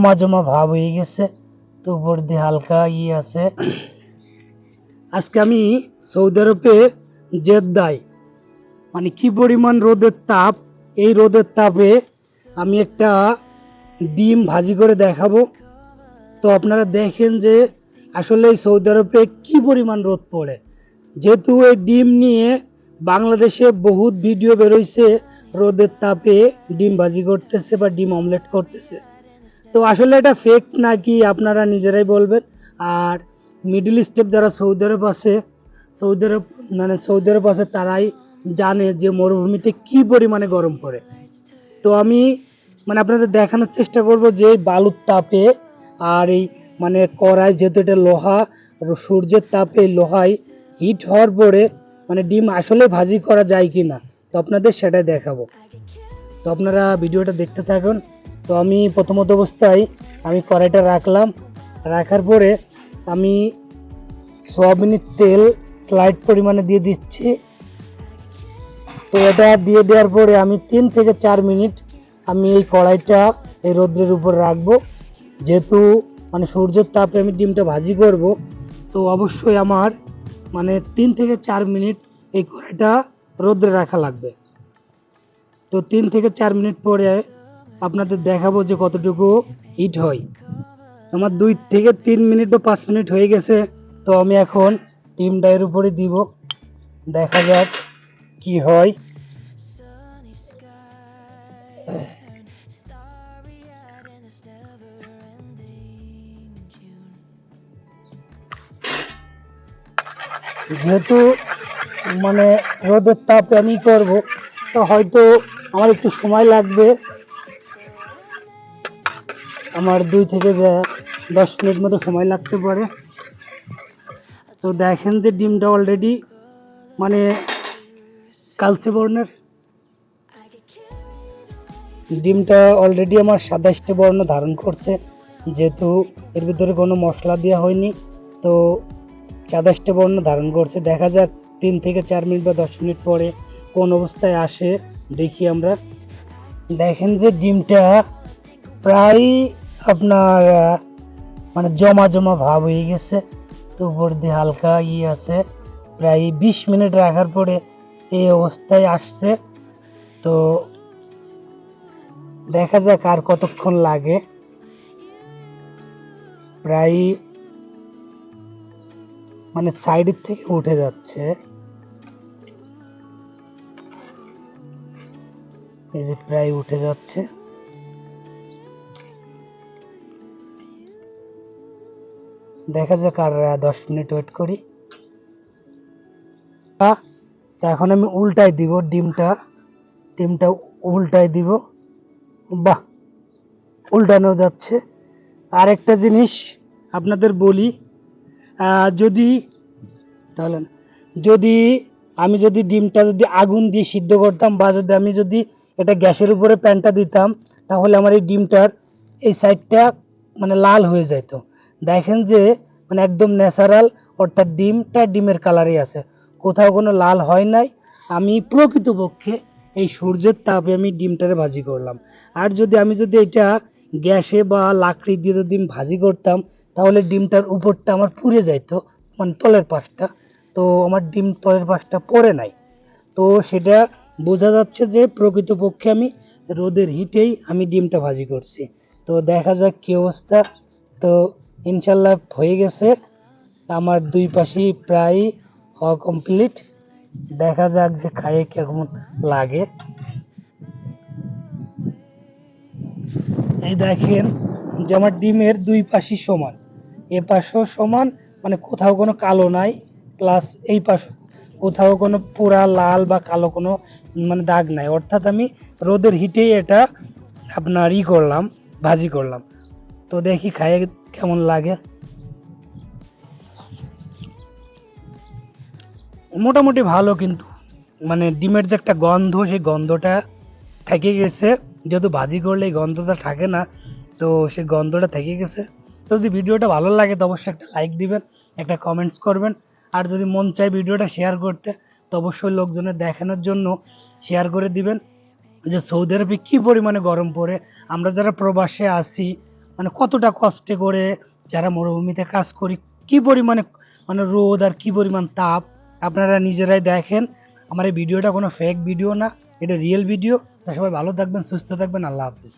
জমা জমা ভাব হয়ে গেছে, তো উপর দিয়ে হালকা ইয়ে আছে। আজকে আমি সৌদি আরবে জেদ্দায় মানে কি পরিমাণ রোদের তাপ, এই রোদের তাপে আমি একটা ডিম ভাজি করে দেখাবো। তো আপনারা দেখেন যে আসলে এই সৌদি আরবে কি পরিমাণ রোদ পড়ে। যেহেতু এই ডিম নিয়ে বাংলাদেশে বহুত ভিডিও বেরোইছে, রোদের তাপে ডিম ভাজি করতেছে বা ডিম অমলেট করতেছে। তো আসলে এটা ফেক নাকি আপনারা নিজেরাই বলবেন? আর মিডল স্টেপ যারা সৌদি আরব আছে, সৌদি আরব মানে সৌদি আরব আছে, তারাই জানে যে মরুভূমিতে কি পরিমাণে গরম পড়ে। তো আমি মানে আপনাদের দেখানোর চেষ্টা করব যে বালুর তাপে আর এই মানে কড়াই, যেহেতু এটা লোহা, সূর্যের তাপে লোহায় হিট হওয়ার পরে মানে ডিম আসলে ভাজি করা যায় কি না তো আপনাদের সেটাই দেখাবো। তো আপনারা ভিডিওটা দেখতে থাকুন। তো আমি প্রথমত অবস্থায় আমি কড়াইটা রাখলাম। রাখার পরে আমি সোয়াবিনের তেল লাইট পরিমাণে দিয়ে দিচ্ছি। তো এটা দিয়ে দেওয়ার পরে আমি তিন থেকে চার মিনিট আমি এই কড়াইটা এই রোদ্রের উপর রাখব। যেহেতু মানে সূর্যের তাপে আমি ডিমটা ভাজি করব, তো অবশ্যই আমার মানে তিন থেকে চার মিনিট এই কড়াইটা রোদ্রে রাখা লাগবে। তো তিন থেকে চার মিনিট পরে আপনাদের দেখাবো যে কতটুকু হিট হয়। আমার দুই থেকে তিন মিনিট বা পাঁচ মিনিট হয়ে গেছে, তো আমি এখন ডিমটা এর উপরে দিব। দেখা যাক কি হয়। যেহেতু মানে রোদের তাপে আমি করব, তো হয়তো আমার একটু সময় লাগবে। আমার দুই থেকে দশ মিনিট মতো সময় লাগতে পারে। তো দেখেন যে ডিমটা অলরেডি মানে কালচে বর্ণের। ডিমটা অলরেডি আমার সাতাশটা বর্ণ ধারণ করছে। যেহেতু এর ভিতরে কোনো মশলা দেওয়া হয়নি, তো সাতাশটা বর্ণ ধারণ করছে। দেখা যাক তিন থেকে চার মিনিট বা দশ মিনিট পরে কোন অবস্থায় আসে, দেখি আমরা। দেখেন যে ডিমটা প্রায় আপনার মানে জমা জমা ভাব হয়ে গেছে। তো উপর দিয়ে হালকা ইয়ে আছে। প্রায় বিশ মিনিট রাখার পরে এই অবস্থায় আসছে। তো দেখা যাক আর কতক্ষণ লাগে। প্রায় মানে সাইডের থেকে উঠে যাচ্ছে। এই যে প্রায় উঠে যাচ্ছে। দেখা যাক আর দশ মিনিট ওয়েট করি। তো এখন আমি উল্টাই দিব ডিমটা। ডিমটা উল্টাই দিব। বাহ, উল্টানো যাচ্ছে। আরেকটা জিনিস আপনাদের বলি যদি, তাহলে যদি আমি যদি ডিমটা যদি আগুন দিয়ে সিদ্ধ করতাম বা যদি আমি যদি এটা গ্যাসের উপরে প্যানটা দিতাম, তাহলে আমার এই ডিমটার এই সাইডটা মানে লাল হয়ে যেত দেখেন যে মানে একদম ন্যাচারাল অর্থাৎ ডিমটা ডিমের কালারই আছে। কোথাও কোনো লাল হয় নাই। আমি প্রকৃতপক্ষে এই সূর্যের তাপে আমি ডিমটারে ভাজি করলাম। আর যদি আমি যদি এটা গ্যাসে বা লাকড়ি দিয়ে যদি ভাজি করতাম, তাহলে ডিমটার উপরটা আমার পুড়ে যাইতো মানে তলের পাশটা। তো আমার ডিম তলের পাশটা পড়ে নাই। তো সেটা বোঝা যাচ্ছে যে, প্রকৃতপক্ষে আমি রোদের হিটেই আমি ডিমটা ভাজি করছি। তো দেখা যাক কি অবস্থা। তো ইনশাল্লাহ হয়ে গেছে। আমার দুই পাশেই প্রায় হওয়া কমপ্লিট দেখা যাক যে খাইয়ে কেমন লাগে। এই দেখেন, যে আমার ডিমের দুই পাশই সমান। এ পাশও সমান মানে কোথাও কোনো কালো নাই। প্লাস এই পাশ কোথাও কোনো পুরা লাল বা কালো কোনো মানে দাগ নাই। অর্থাৎ আমি রোদের হিটেই এটা আপনার ই করলাম, ভাজি করলাম। তো দেখি খাইয়ে কেমন লাগে? মোটামুটি ভালো কিন্তু। মানে ডিমের যে একটা গন্ধ, সেই গন্ধটা থেকে গেছে। যেহেতু ভাজি করলে এই গন্ধটা থাকে না, তো সেই গন্ধটা থেকে গেছে। তো যদি ভিডিওটা ভালো লাগে, তো অবশ্যই একটা লাইক দিবেন, একটা কমেন্টস করবেন। আর যদি মন চায় ভিডিওটা শেয়ার করতে, তো অবশ্যই লোকজনের দেখানোর জন্য শেয়ার করে দিবেন। যে সৌদি আরবে কী পরিমাণে গরম পড়ে, আমরা যারা প্রবাসে আছি মানে কতটা কষ্টে করে যারা মরুভূমিতে কাজ করি, কি পরিমাণে মানে রোদ আর কি পরিমাণ তাপ, আপনারা নিজেরাই দেখেন। আমার এই ভিডিওটা কোনো ফেক ভিডিও না, এটা রিয়েল ভিডিও তা সবাই ভালো থাকবেন, সুস্থ থাকবেন, আল্লাহ হাফিজ।